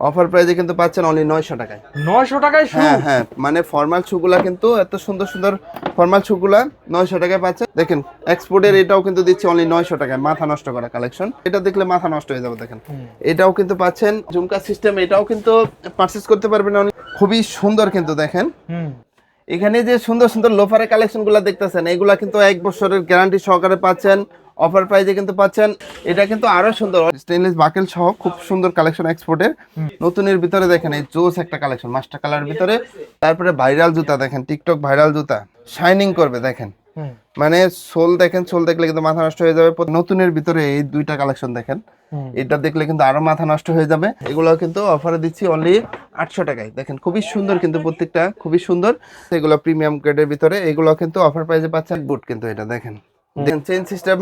Offer প্রাইজে কিন্তু পাচ্ছেন অনলি নয়শো টাকায়। নয়শো টাকায় হ্যাঁ হ্যাঁ মানে ফর্মাল শুগুলা কিন্তু এত সুন্দর সুন্দর ফর্মাল শুগুলা নয়শো টাকায় পাচ্ছেন দেখেন এক্সপোর্টের এটাও কিন্তু দিচ্ছে অনলি নয়শো টাকায় মাথা নষ্ট করা কালেকশন এটা দেখলে মাথা নষ্ট হয়ে যাবে দেখেন। এটাও কিন্তু পাচ্ছেন ঝুমকা সিস্টেম এটাও কিন্তু পারচেস করতে পারবেন খুবই সুন্দর কিন্তু দেখেন। এখানে যে সুন্দর সুন্দর লোফারের কালেকশনগুলা দেখতেছেন এগুলা কিন্তু এক বছরের গ্যারান্টি সহকারে পাচ্ছেন। অফার প্রাইজে কিন্তু পাচ্ছেন। এটা কিন্তু আরও সুন্দর। স্টেনলেস বাকেল সহ খুব সুন্দর কালেকশন এক্সপোর্টের নতুনের ভিতরে দেখেন এই জোস একটা কালেকশন মাস্টার কালার ভিতরে। তারপরে ভাইরাল জুতা দেখেন টিকটক ভাইরাল জুতা। শাইনিং করবে দেখেন। মানে সোল দেখেন সোল দেখলে কিন্তু মাথা নষ্ট হয়ে যাবে। নতুনের ভিতরে এই দুইটা কালেকশন দেখেন। এটা দেখলে কিন্তু আরও মাথা নষ্ট হয়ে যাবে। এগুলো কিন্তু অফারে দিচ্ছি অনলি আটশো টাকায়। দেখেন খুবই সুন্দর কিন্তু প্রত্যেকটা খুবই সুন্দর। এগুলো প্রিমিয়াম গ্রেডের ভিতরে এগুলো কিন্তু অফার প্রাইসে পাচ্ছেন। বুট কিন্তু এটা দেখেন। দেখেন চেন সিস্টেম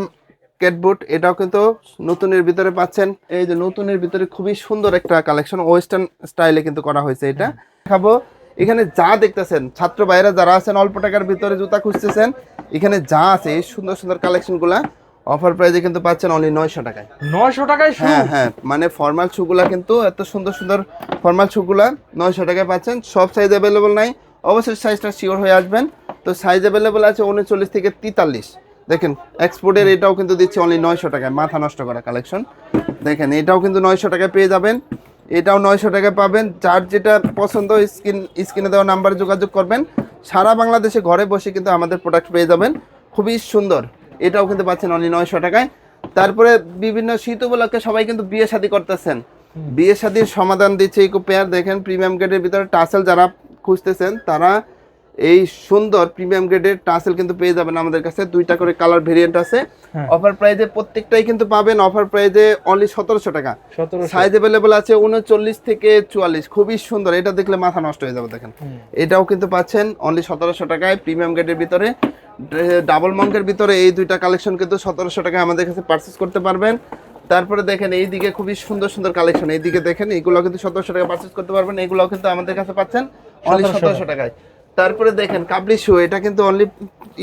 কেট এটাও কিন্তু নতুনের ভিতরে পাচ্ছেন। এই যে নতুনের ভিতরে খুবই সুন্দর একটা কালেকশন ওয়েস্টার্ন স্টাইলে কিন্তু করা হয়েছে এটা। দেখাবো এখানে যা দেখতেছেন ছাত্র ভাইরা যারা আছেন অল্প টাকার ভিতরে জুতা খুঁজতেছেন এখানে যা আছে এই সুন্দর সুন্দর কালেকশনগুলা অফার প্রাইসে কিন্তু পাচ্ছেন অনলি নয়শো টাকায়। নয়শো টাকায় হ্যাঁ হ্যাঁ মানে ফর্মাল শুগুলা কিন্তু এত সুন্দর সুন্দর ফর্মাল শুগুলা নয়শো টাকায় পাচ্ছেন। সব সাইজ অ্যাভেলেবল নাই অবশ্যই সাইজটা শিওর হয়ে আসবেন। তো সাইজ অ্যাভেলেবল আছে উনচল্লিশ থেকে তেতাল্লিশ। দেখেন এক্সপোর্টের এটাও কিন্তু দিচ্ছে অনলি নয়শো টাকায় মাথা নষ্ট করা কালেকশন দেখেন এটাও কিন্তু নয়শো টাকায় পেয়ে যাবেন। এটাও নয়শো টাকায় পাবেন। যার যেটা পছন্দ স্ক্রিন স্ক্রিনে দেওয়া নাম্বারে যোগাযোগ করবেন। সারা বাংলাদেশে ঘরে বসে কিন্তু আমাদের প্রোডাক্ট পেয়ে যাবেন। খুবই সুন্দর। এটাও কিন্তু পাচ্ছেন অনলি নয়শো টাকায়। তারপরে বিভিন্ন শীত উপলক্ষে সবাই কিন্তু বিয়ে শাদী করতেছেন। বিয়ে শাদীর সমাধান দিচ্ছে ইকো পেয়ার দেখেন প্রিমিয়াম গ্রেডের ভিতরে টাসেল যারা খুঁজতেছেন তারা এই সুন্দর প্রিমিয়াম গ্রেডের টাসেল কিন্তু পেয়ে যাবেন আমাদের কাছে। দুইটা করে কালার ভেরিয়েন্ট আছে। হ্যাঁ। অফার প্রাইজে প্রত্যেকটাই কিন্তু পাবেন। অফার প্রাইজে অনলি সতেরোশো টাকা। সাইজ অ্যাভেলেবল আছে উনচল্লিশ থেকে চুয়াল্লিশ। খুবই সুন্দর। এটা দেখলে মাথা নষ্ট হয়ে যাবে দেখেন। এটাও কিন্তু পাচ্ছেন অনলি সতেরোশো টাকায় প্রিমিয়াম গ্রেডের ভিতরে। ডাবল মঙ্কের ভিতরে এই দুইটা কালেকশন কিন্তু সতেরোশো টাকায় আমাদের কাছে পারচেস করতে পারবেন। তারপরে দেখেন এই দিকে খুবই সুন্দর সুন্দর কালেকশন এই দিকে দেখেন এগুলো কিন্তু সতেরোশো টাকা পারচেস করতে পারবেন। এগুলো কিন্তু আমাদের কাছে পাচ্ছেন অনলি সতেরোশো টাকায়। তারপরে দেখেন কাবলি শু এটা কিন্তু অনলি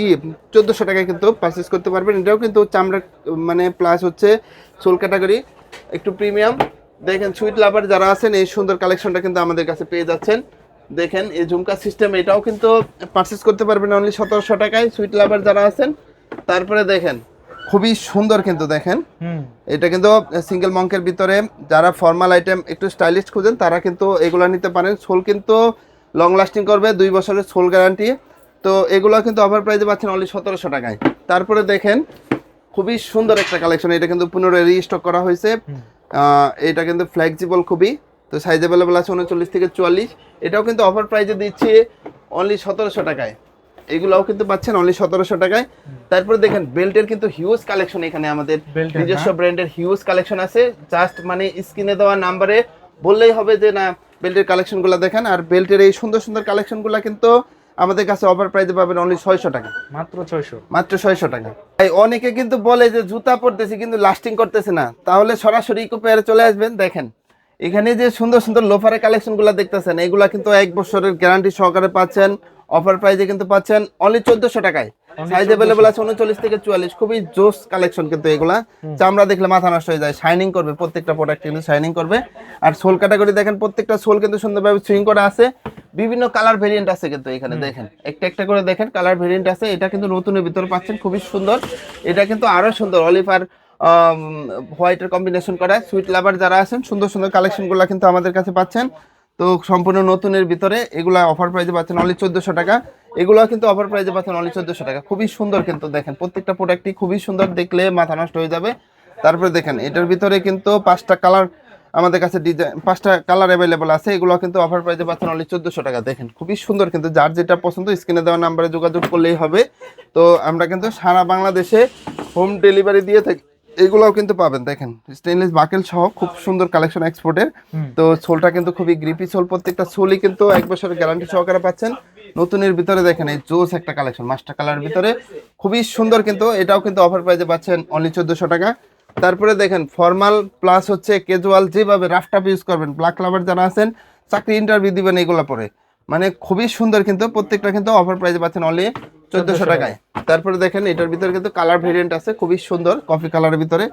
ই চোদ্দোশো টাকায় কিন্তু পারচেস করতে পারবেন। এটাও কিন্তু চামড়া মানে প্লাস হচ্ছে সোল ক্যাটাগরি একটু প্রিমিয়াম দেখেন সুইট লাভার যারা আছেন এই সুন্দর কালেকশনটা কিন্তু আমাদের কাছে পেয়ে যাচ্ছেন। দেখেন এই ঝুমকা সিস্টেম এটাও কিন্তু পারচেস করতে পারবেন অনলি সতেরোশো টাকায়। সুইট লাভার যারা আছেন তারপরে দেখেন খুবই সুন্দর কিন্তু দেখেন। এটা কিন্তু সিঙ্গেল মঙ্কের ভিতরে যারা ফর্মাল আইটেম একটু স্টাইলিশ খুঁজেন তারা কিন্তু এগুলো নিতে পারেন। সোল কিন্তু লং লাস্টিং করবে দুই বছরের সোল গ্যারান্টি তো এগুলো কিন্তু অফার প্রাইসে পাচ্ছেন অনলি সতেরোশো টাকায়। তারপরে দেখেন খুবই সুন্দর একটা কালেকশন এটা কিন্তু পুনরায় রিস্টক করা হয়েছে। এটা কিন্তু ফ্লেক্সিবল খুবই। তো সাইজ অ্যাভেলেবল আছে উনচল্লিশ থেকে চুয়াল্লিশ। এটাও কিন্তু অফার প্রাইসে দিচ্ছি অনলি সতেরোশো টাকায়। এগুলাও কিন্তু পাচ্ছেন অনলি সতেরোশো টাকায়। তারপরে দেখেন বেল্টের কিন্তু হিউজ কালেকশন এখানে আমাদের। নিজস্ব। ব্র্যান্ডের হিউজ কালেকশন আছে। জাস্ট মানে স্ক্রিনে দেওয়া নাম্বারে বললেই হবে যে না বেল্টের কালেকশনগুলো দেখেন আর বেল্টের এই সুন্দর সুন্দর কালেকশনগুলো কিন্তু আমাদের কাছে অফার প্রাইসে পাবেন অনলি ছয়শো টাকা। মাত্র ছয়শো। মাত্র ছয়শো টাকা। তাই অনেকে কিন্তু বলে যে জুতা পরতেছি কিন্তু লাস্টিং করতেছে না। তাহলে সরাসরি ইকো পেয়ারে চলে আসবেন দেখেন। এখানে যে সুন্দর সুন্দর লোফারের কালেকশনগুলো দেখতেছেন এগুলা কিন্তু এক বছরের গ্যারান্টি সহকারে পাচ্ছেন। অফার প্রাইসে কিন্তু পাচ্ছেন অনলি চোদ্দশো টাকায়। সাইজ অ্যাভেলেবল আছে উনচল্লিশ থেকে চুয়াল্লিশ। খুবই জোস কালেকশন কিন্তু এগুলা। চামড়া দেখলে মাথা নষ্ট হয়ে যায়। শাইনিং করবে প্রত্যেকটা প্রোডাক্ট কিন্তু শাইনিং করবে। আর সোল ক্যাটাগরি দেখেন প্রত্যেকটা সোল কিন্তু সুন্দরভাবে সুইং করা আছে। বিভিন্ন কালার ভেরিয়েন্ট আছে কিন্তু এখানে দেখেন। একটা একটা করে দেখেন কালার ভেরিয়েন্ট আছে। এটা কিন্তু নতুনের ভিতরে পাচ্ছেন খুবই সুন্দর। এটা কিন্তু আরও সুন্দর অলিভার হোয়াইটের কম্বিনেশন করা। সুইট লাভার যারা আছেন সুন্দর সুন্দর কালেকশনগুলো কিন্তু আমাদের কাছে পাচ্ছেন। তো সম্পূর্ণ নতুনের ভিতরে এগুলা অফার প্রাইজে পাচ্ছেন অনলি চোদ্দশো টাকা। এগুলো কিন্তু অফার প্রাইসে পাচ্ছেন অনলি চোদ্দশো টাকা। খুবই সুন্দর কিন্তু দেখেন, প্রত্যেকটা প্রোডাক্টই খুবই সুন্দর দেখলে মাথা নষ্ট হয়ে যাবে। তারপরে দেখেন, এটার ভিতরে কিন্তু পাঁচটা কালার আমাদের কাছে ডিজাইন পাঁচটা কালার অ্যাভেলেবল আছে। এগুলো কিন্তু অফার প্রাইসে পাচ্ছেন অনলি চোদ্দশো টাকা। দেখেন, খুবই সুন্দর কিন্তু যার যেটা পছন্দ স্ক্রিনে দেওয়া নাম্বারে যোগাযোগ করলেই হবে। তো আমরা কিন্তু সারা বাংলাদেশে হোম ডেলিভারি দিয়ে থাকি। এগুলোও কিন্তু পাবেন দেখেন। স্টেনলেস বাকেল সহ খুব সুন্দর কালেকশন এক্সপোর্টের তো সোলটা কিন্তু খুবই গ্রিপি সোল প্রত্যেকটা সোলই কিন্তু এক বছরের গ্যারান্টি সহকারে পাচ্ছেন। নতুনের ভিতরে দেখেন এই জোস একটা কালেকশন মাস্টার কালার ভিতরে। খুবই সুন্দর কিন্তু এটাও কিন্তু অফার প্রাইসে পাচ্ছেন অনলি চোদ্দশো টাকা। তারপরে দেখেন ফর্মাল প্লাস হচ্ছে ক্যাজুয়াল যেভাবে রাফটাপ ইউজ করবেন ব্ল্যাক লাভার যারা আছেন চাকরি ইন্টারভিউ দিবেন এগুলো পরে। মানে খুবই সুন্দর কিন্তু প্রত্যেকটা কিন্তু অফার প্রাইসে পাচ্ছেন অনলি চোদ্দশো টাকায়। তারপরে দেখেন এটার ভিতরে কিন্তু কালার ভেরিয়েন্ট আছে খুবই সুন্দর কফি কালারের ভিতরে।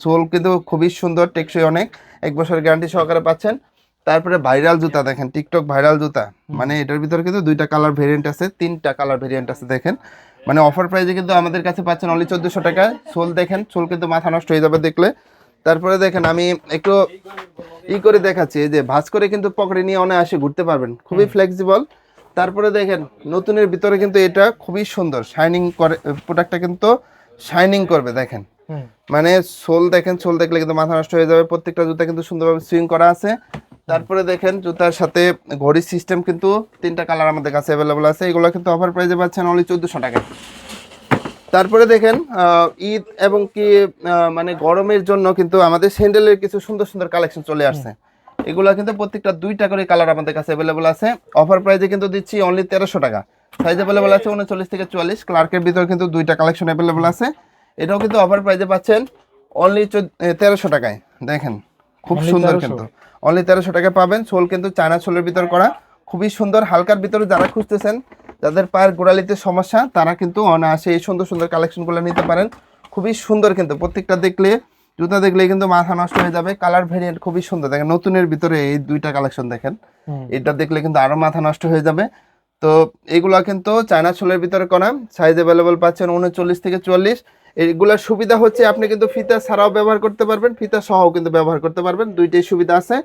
সোল কিন্তু খুবই সুন্দর টেকসই অনেক। এক বছর গ্যারান্টি সহকারে পাচ্ছেন। তারপরে ভাইরাল জুতা দেখেন টিকটক ভাইরাল জুতা। মানে এটার ভিতরে কিন্তু দুইটা কালার ভেরিয়েন্ট আছে তিনটা কালার ভেরিয়েন্ট আছে দেখেন। মানে অফার প্রাইসে কিন্তু আমাদের কাছে পাচ্ছেন অনলি চোদ্দশো টাকায়। সোল দেখেন সোল কিন্তু মাথা নষ্ট হয়ে যাবে দেখলে। তারপরে দেখেন আমি একটু ই করে দেখাচ্ছি এই যে ভাঁজ করে কিন্তু পকেটে নিয়ে অনেক অনায়াসে ঘুরতে পারবেন। খুবই ফ্লেক্সিবল তারপরে দেখেন নতুনের ভিতরে কিন্তু এটা খুবই সুন্দর। শাইনিং করে প্রোডাক্টটা কিন্তু শাইনিং করবে দেখেন। মানে সোল দেখেন সোল দেখলে কিন্তু মাথা নষ্ট হয়ে যাবে। প্রত্যেকটা জুতা কিন্তু সুন্দরভাবে সুইং করা আছে। তারপরে দেখেন জুতার সাথে ঘড়ির সিস্টেম কিন্তু তিনটা কালার আমাদের কাছে অ্যাভেলেবল আছে। এগুলো কিন্তু অফার প্রাইসে পাচ্ছেন অনলি চোদ্দোশো টাকায়। তারপরে দেখেন আহ, ঈদ এবং কি মানে গরমের জন্য কিন্তু আমাদের স্যান্ডেলের কিছু সুন্দর সুন্দর কালেকশন চলে আসছে। এগুলো কিন্তু প্রত্যেকটা দুইটা করে কালার আমাদের কাছে অ্যাভেলেবল আছে। অফার প্রাইসে কিন্তু দিচ্ছি অনলি তেরোশো টাকা। সাইজ অ্যাভেলেবল আছে উনচল্লিশ থেকে চুয়াল্লিশ। ক্লার্কের ভিতর কিন্তু দুইটা কালেকশন অ্যাভেলেবল আছে। এটাও কিন্তু অফার প্রাইসে পাচ্ছেন অনলি তেরোশো টাকায়। দেখেন খুব সুন্দর কিন্তু। অনলি তেরোশো টাকা পাবেন। সোল কিন্তু চায়না সোলের ভিতর করা। খুবই সুন্দর। হালকার ভিতরে যারা খুঁজতেছেন যাদের পায়ের গোড়ালিতে সমস্যা তারা কিন্তু অনায়াসে এই সুন্দর সুন্দর কালেকশনগুলো নিতে পারেন। খুবই সুন্দর কিন্তু প্রত্যেকটা দেখলে জুতা দেখলে কিন্তু মাথা নষ্ট হয়ে যাবে কালার ভেরিয়েন্ট খুবই সুন্দর। দেখেন নতুনের ভিতরে এই দুইটা কালেকশন দেখেন। এটা দেখলে কিন্তু আরও মাথা নষ্ট হয়ে যাবে। তো এগুলা কিন্তু চায়না সোলের ভিতরে করা সাইজ অ্যাভেলেবল পাচ্ছেন উনচল্লিশ থেকে চুয়াল্লিশ। এইগুলার সুবিধা হচ্ছে আপনি কিন্তু ফিতা ছাড়াও ব্যবহার করতে পারবেন ফিতা সহও কিন্তু ব্যবহার করতে পারবেন। দুইটাই সুবিধা আছে।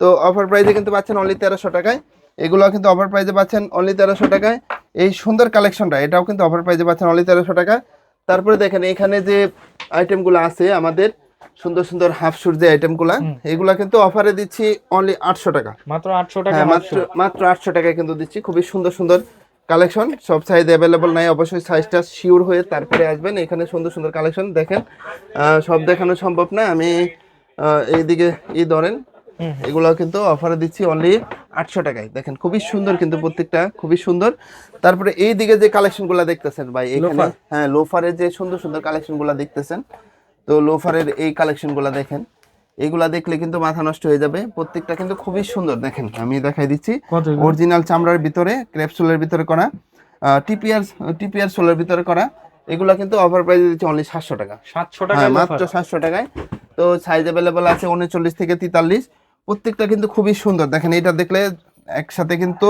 তো অফার প্রাইসে কিন্তু পাচ্ছেন অনলি তেরোশো টাকায়। এগুলো কিন্তু অফার প্রাইজে পাচ্ছেন অনলি তেরোশো টাকায়। এই সুন্দর কালেকশনটা এটাও কিন্তু অফার প্রাইজে পাচ্ছেন অনলি তেরোশো টাকা তারপরে দেখেন এখানে যে আইটেমগুলো আছে আমাদের সুন্দর সুন্দর হাফ শুর যে আইটেমগুলো এগুলো কিন্তু অফারে দিচ্ছি অনলি আটশো টাকা। মাত্র আটশো টাকা হ্যাঁ মাত্র মাত্র আটশো টাকায় কিন্তু দিচ্ছি খুবই সুন্দর সুন্দর কালেকশন সব সাইজ অ্যাভেলেবল নাই অবশ্যই সাইজটা শিওর হয়ে তারপরে আসবেন এখানে সুন্দর সুন্দর কালেকশন দেখেন আহ, সব দেখানো সম্ভব না আমি এইদিকে ই ধরেন। এগুলো কিন্তু অফারে দিচ্ছি অনলি আটশো টাকায়। দেখেন খুবই সুন্দর কিন্তু প্রত্যেকটা খুবই সুন্দর। তারপরে এই দিকে যে কালেকশন কালেকশনগুলো দেখতেছেন ভাই এখানে হ্যাঁ লোফারের যে সুন্দর সুন্দর কালেকশনগুলো দেখতেছেন তো লোফারের এই কালেকশন কালেকশনগুলো দেখেন এগুলা দেখলে কিন্তু মাথা নষ্ট হয়ে যাবে। প্রত্যেকটা কিন্তু খুবই সুন্দর দেখেন আমি দেখাই দিচ্ছি। অরিজিনাল চামড়ার ভিতরে ক্রেপসোলের ভিতরে করা টিপিআর টিপিআর সোলের ভিতরে করা এগুলা কিন্তু অফার প্রাইসে দিচ্ছে অনলি সাতশো টাকা। সাতশো টাকা হ্যাঁ মাত্র সাতশো টাকায়। তো সাইজ অ্যাভেলেবল আছে উনচল্লিশ থেকে তেতাল্লিশ। প্রত্যেকটা কিন্তু খুবই সুন্দর। দেখেন এটা দেখলে একসাথে কিন্তু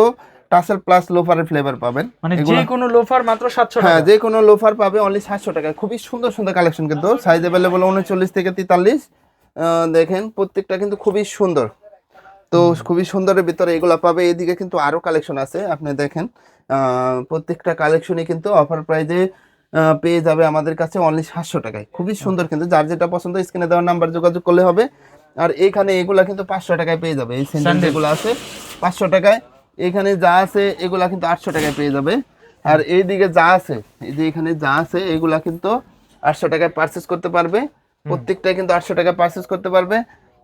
টাসেল প্লাস লোফারের ফ্লেভার পাবেন। মানে যে কোনো লোফার মাত্র সাতশো হ্যাঁ টাকা। যে কোনো লোফার পাবে অনলি সাতশো টাকায় খুবই সুন্দর সুন্দর কালেকশন কিন্তু। সাইজ অ্যাভেলেবল উনচল্লিশ থেকে তেতাল্লিশ। দেখেন প্রত্যেকটা কিন্তু খুবই সুন্দর। তো খুবই সুন্দরের ভিতরে এগুলা পাবে। এদিকে কিন্তু আরও কালেকশন আছে। আপনি দেখেন আহ, প্রত্যেকটা কালেকশনই কিন্তু অফার প্রাইজে পেয়ে যাবে আমাদের কাছে অনলি সাতশো টাকায়। খুবই সুন্দর কিন্তু। যার যেটা পছন্দ স্ক্রিনে দেওয়ার নাম্বার যোগাযোগ করলে হবে। আর এখানে এগুলা কিন্তু পাঁচশো টাকায় পেয়ে যাবে। এই স্যান্ডেল যেগুলো আছে পাঁচশো টাকায়। এখানে যা আছে এগুলা কিন্তু আটশো টাকায় পেয়ে যাবে। আর এইদিকে যা আছে এই যে এখানে যা আছে এগুলা কিন্তু আটশো টাকায় পারচেস করতে পারবে। প্রত্যেকটা কিন্তু আটশো টাকায় পারচেস করতে পারবে।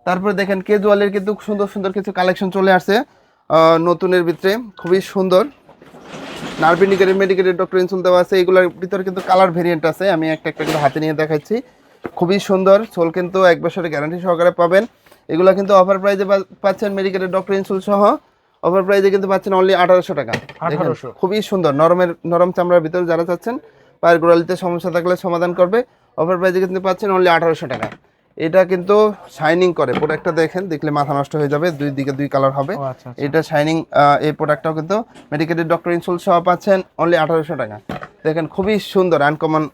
তারপরে দেখেন কেজুয়ালের কিন্তু সুন্দর সুন্দর কিছু কালেকশন চলে আসছে। নতুনের ভিতরে খুবই সুন্দর। নার্ভিনিকেটের মেডিকেলের ডক্টর ইনসুল দেওয়া আছে এগুলোর ভিতরে কিন্তু কালার ভেরিয়েন্ট আছে। আমি একটা একটা করে হাতে নিয়ে দেখাচ্ছি। খুবই সুন্দর। সোল কিন্তু এক বছরের গ্যারান্টি সহকারে পাবেন। এগুলো কিন্তু অফার প্রাইজে পাচ্ছেন মেডিকেটের ডক্টর ইনসুল সহ। অফার প্রাইজে কিন্তু পাচ্ছেন অনলি আঠারোশো টাকা। খুবই সুন্দর। নরমের নরম চামড়ার ভিতরে যারা চাচ্ছেন পায়ের গোড়ালিতে সমস্যা থাকলে সমাধান করবে। অফার প্রাইজে কিন্তু পাচ্ছেন অনলি আঠারোশো টাকা। এটা কিন্তু শাইনিং করে। প্রোডাক্টটা দেখেন দেখলে মাথা নষ্ট হয়ে যাবে। দুই দিকে দুই কালার হবে। আচ্ছা আচ্ছা। এটা শাইনিং এই প্রোডাক্টটাও কিন্তু মেডিকেটেড ডক্টর ইনসুল সহ পাচ্ছেন অনলি আঠারোশো টাকা। দেখেন খুবই সুন্দর আনকমন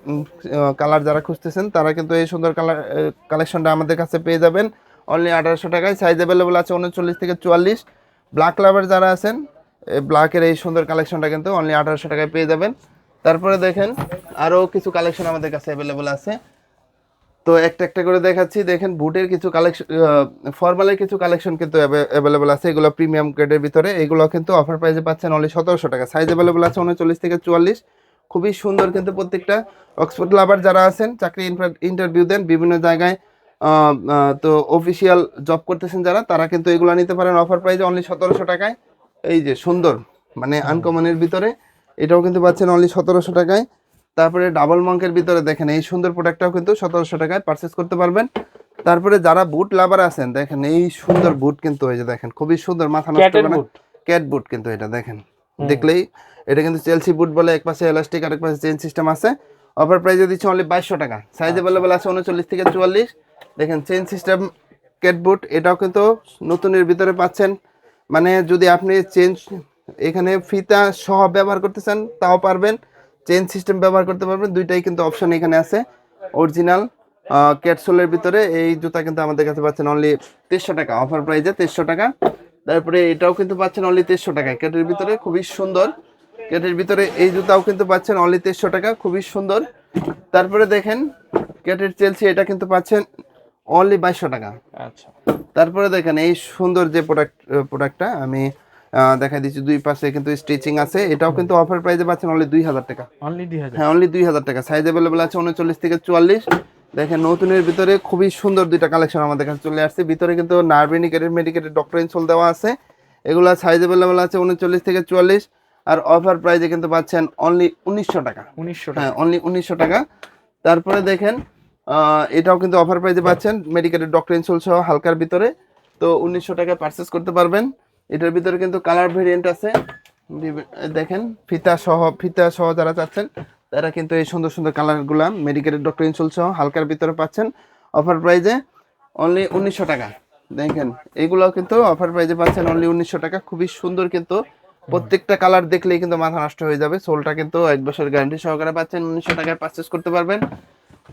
কালার যারা খুঁজতেছেন, তারা কিন্তু এই সুন্দর কালার কালেকশনটা আমাদের কাছে পেয়ে যাবেন। অনলি আঠারোশো টাকায় সাইজ অ্যাভেলেবল আছে উনচল্লিশ থেকে চুয়াল্লিশ। ব্ল্যাক লাভার যারা আছেন, এই ব্ল্যাকের এই সুন্দর কালেকশনটা কিন্তু অনলি আঠারোশো টাকায় পেয়ে যাবেন। তারপরে দেখেন, আরও কিছু কালেকশন আমাদের কাছে অ্যাভেলেবল আছে। তো একটা একটা করে দেখাচ্ছি, দেখেন বুটের কিছু কালেকশন ফর্মালের কিছু কালেকশন কিন্তু অ্যাভেলেবল আছে। এগুলো প্রিমিয়াম গ্রেডের ভিতরে। এগুলো কিন্তু অফার প্রাইসে পাচ্ছেন অনলি সতেরোশো টাকা। সাইজ অ্যাভেলেবল আছে উনচল্লিশ থেকে চুয়াল্লিশ। খুবই সুন্দর কিন্তু প্রত্যেকটা অক্সফোর্ড লাভার যারা আছেন চাকরি ইন্টারভিউ দেন বিভিন্ন জায়গায় তো অফিসিয়াল জব করতেছেন যারা তারা কিন্তু এগুলো নিতে পারেন। অফার প্রাইসে অনলি সতেরোশো টাকায়। এই যে সুন্দর মানে আনকমনের ভিতরে। এটাও কিন্তু পাচ্ছেন অনলি সতেরোশো টাকায়। তারপরে ডাবল মঙ্কের ভিতরে দেখেন এই সুন্দর প্রোডাক্টটাও কিন্তু সতেরোশো টাকায় পারচেস করতে পারবেন। তারপরে যারা বুট লাভার আছেন দেখেন এই সুন্দর বুট কিন্তু এই যে দেখেন খুবই সুন্দর মাথা নষ্ট না। ক্যাট বুট কিন্তু এটা দেখেন। দেখলেই এটা কিন্তু চেলসি বুট বলে এক পাশে এলাস্টিক আর এক পাশে চেন সিস্টেম আছে। অফার প্রাইসে দিচ্ছে অনলি বাইশশো টাকা। সাইজ অ্যাভেলেবেল আছে উনচল্লিশ থেকে চুয়াল্লিশ। দেখেন চেন সিস্টেম ক্যাটবুট এটাও কিন্তু নতুনের ভিতরে পাচ্ছেন। মানে যদি আপনি চেঞ্জ এখানে ফিতা সহ ব্যবহার করতে চান তাও পারবেন। চেন সিস্টেম ব্যবহার করতে পারবেন। দুইটাই কিন্তু অপশন এখানে আছে। অরিজিনাল ক্যাটসোলের ভিতরে এই জুতা কিন্তু আমাদের কাছে পাচ্ছেন অনলি তেইশশো টাকা। অফার প্রাইজে তেইশশো টাকা। তারপরে এটাও কিন্তু পাচ্ছেন অনলি তেইশশো টাকা ক্যাটের ভিতরে খুবই সুন্দর। ক্যাটের ভিতরে এই জুতাও কিন্তু পাচ্ছেন অনলি তেইশশো টাকা খুবই সুন্দর। তারপরে দেখেন ক্যাটের চেলসি এটা কিন্তু পাচ্ছেন অনলি বাইশশো টাকা। আচ্ছা। তারপরে দেখেন এই সুন্দর যে প্রোডাক্ট প্রোডাক্টটা আমি দেখাই দিচ্ছি দুই পাশে কিন্তু স্টিচিং আছে এটাও কিন্তু অফার প্রাইসে পাচ্ছেন অনলি দুই হাজার টাকা। অনলি দুই হাজার। হ্যাঁ অনলি দুই হাজার টাকা। সাইজ অ্যাভেলেবল আছে উনচল্লিশ থেকে চুয়াল্লিশ। দেখেন নতুনের ভিতরে খুবই সুন্দর দুইটা কালেকশন আমাদের কাছে চলে আসছে। ভিতরে কিন্তু নার্ভেনিকেটের মেডিকেটের ডক্টর ইনসোল দেওয়া আছে। এগুলো সাইজ অ্যাভেলেবল আছে উনচল্লিশ থেকে চুয়াল্লিশ। আর অফার প্রাইসে কিন্তু পাচ্ছেন অনলি উনিশশো টাকা। উনিশশো হ্যাঁ টাকা অনলি উনিশশো টাকা। তারপরে দেখেন এটাও কিন্তু অফার প্রাইসে পাচ্ছেন মেডিকেলের ডক্টর ইনসোল সহ হালকার ভিতরে। তো উনিশশো টাকায় পারচেস করতে পারবেন। এটার ভিতরে কিন্তু কালার ভেরিয়েন্ট আছে। দেখেন ফিতা সহ ফিতা সহ যারা চাচ্ছেন তারা কিন্তু এই সুন্দর সুন্দর কালারগুলা মেডিকেলের ডক্টর ইনসোল সহ হালকার ভিতরে পাচ্ছেন অফার প্রাইজে অনলি উনিশশো টাকা। দেখেন এগুলোও কিন্তু অফার প্রাইজে পাচ্ছেন অনলি উনিশশো টাকা। খুবই সুন্দর কিন্তু প্রত্যেকটা কালার দেখলেই কিন্তু মাথা নষ্ট হয়ে যাবে। সোলটা কিন্তু এক বছর গ্যারান্টি সহকারে পাচ্ছেন, উনিশশো টাকায় পারচেস করতে পারবেন।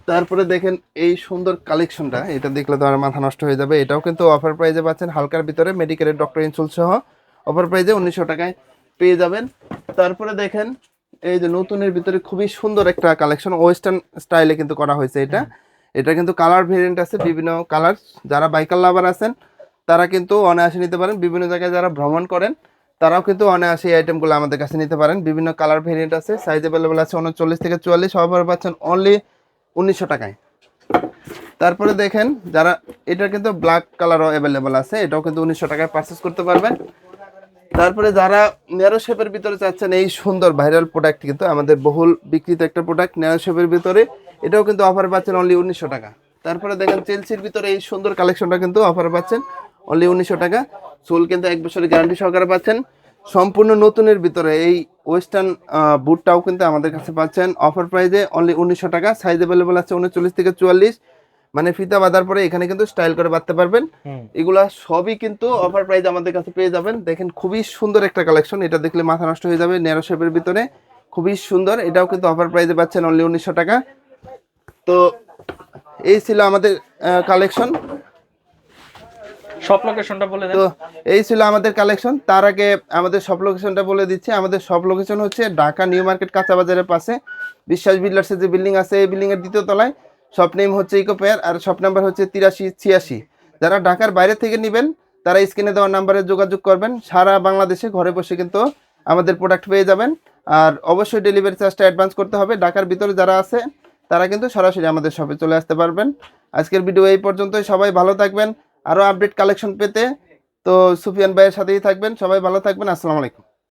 তারপরে দেখেন এই সুন্দর কালেকশনটা এটা দেখলে তো আর মাথা নষ্ট হয়ে যাবে। এটাও কিন্তু অফার প্রাইজে পাচ্ছেন, হালকার ভিতরে মেডিকেলের ডক্টর ইনসুল সহ অফার প্রাইজে উনিশশো টাকায় পেয়ে যাবেন। তারপরে দেখেন, এই যে নতুনের ভিতরে খুবই সুন্দর একটা কালেকশন ওয়েস্টার্ন স্টাইলে কিন্তু করা হয়েছে এটা। এটা কিন্তু কালার ভেরিয়েন্ট আছে, বিভিন্ন কালার যারা বাইকার লাভার আছেন, তারা কিন্তু অনায়াসে নিতে পারেন। বিভিন্ন জায়গায় যারা ভ্রমণ করেন তারাও কিন্তু অনায়াসে এই আইটেমগুলো আমাদের কাছে নিতে পারেন। বিভিন্ন কালার ভেরিয়েন্ট আছে সাইজ অ্যাভেলেবেল আছে উনচল্লিশ থেকে চুয়াল্লিশ অফার পাচ্ছেন অনলি উনিশশো টাকায়। তারপরে দেখেন, যারা এটা কিন্তু ব্ল্যাক কালারও অ্যাভেলেবেল আছে, এটাও কিন্তু উনিশশো টাকায় পারচেস করতে পারবেন। তারপরে যারা ন্যারো শেপের ভিতরে চাচ্ছেন, এই সুন্দর ভাইরাল প্রোডাক্ট কিন্তু আমাদের বহুল বিক্রিত একটা প্রোডাক্ট ন্যারো শেপের ভিতরে, এটাও কিন্তু অফার পাচ্ছেন অনলি উনিশশো টাকা। তারপরে দেখেন চেলসির ভিতরে এই সুন্দর কালেকশনটা কিন্তু অফার পাচ্ছেন অনলি উনিশশো টাকা। চুল কিন্তু এক বছরের গ্যারান্টি সহকারে পাচ্ছেন। সম্পূর্ণ নতুনের ভিতরে এই ওয়েস্টার্ন বুটটাও কিন্তু আমাদের কাছে পাচ্ছেন। অফার প্রাইজে অনলি উনিশশো টাকা। সাইজ অ্যাভেলেবল আছে উনচল্লিশ থেকে চুয়াল্লিশ। মানে ফিতা বাঁধার পরে এখানে কিন্তু স্টাইল করে বাঁধতে পারবেন। এগুলা সবই কিন্তু অফার প্রাইস আমাদের কাছে পেয়ে যাবেন। দেখেন খুবই সুন্দর একটা কালেকশন এটা দেখলে মাথা নষ্ট হয়ে যাবে ন্যারো শেপের ভিতরে। খুবই সুন্দর। এটাও কিন্তু অফার প্রাইসে পাচ্ছেন অনলি উনিশশো টাকা। তো এই ছিল আমাদের কালেকশন সব লোকেশনটা বলে দেন। তো এই ছিল আমাদের কালেকশন তার আগে আমাদের সব লোকেশনটা বলে দিচ্ছি। আমাদের সব লোকেশন হচ্ছে ঢাকা নিউ মার্কেট কাঁচা বাজারের পাশে। বিশ্বাস বিল্ডার্সের যে বিল্ডিং আছে, এই বিল্ডিং এর দ্বিতীয় তলায়। শপ নেম হচ্ছে ইকো আর শপ নাম্বার হচ্ছে তিরাশি, ছিয়াশি। যারা ঢাকার বাইরে থেকে নেবেন, তারা স্ক্রিনে দেওয়া নাম্বারে যোগাযোগ করবেন। সারা বাংলাদেশে ঘরে বসে কিন্তু আমাদের প্রোডাক্ট পেয়ে যাবেন। আর অবশ্যই ডেলিভারি চার্জটা অ্যাডভান্স করতে হবে। ঢাকার ভিতরে যারা আছে, তারা কিন্তু সরাসরি আমাদের শপে চলে আসতে পারবেন। আজকের ভিডিও এই পর্যন্তই। সবাই ভালো থাকবেন। আরও আপডেট কালেকশন পেতে। তো সুফিয়ান ভাইয়ের সাথেই থাকবেন সবাই ভালো থাকবেন আসসালামু আলাইকুম।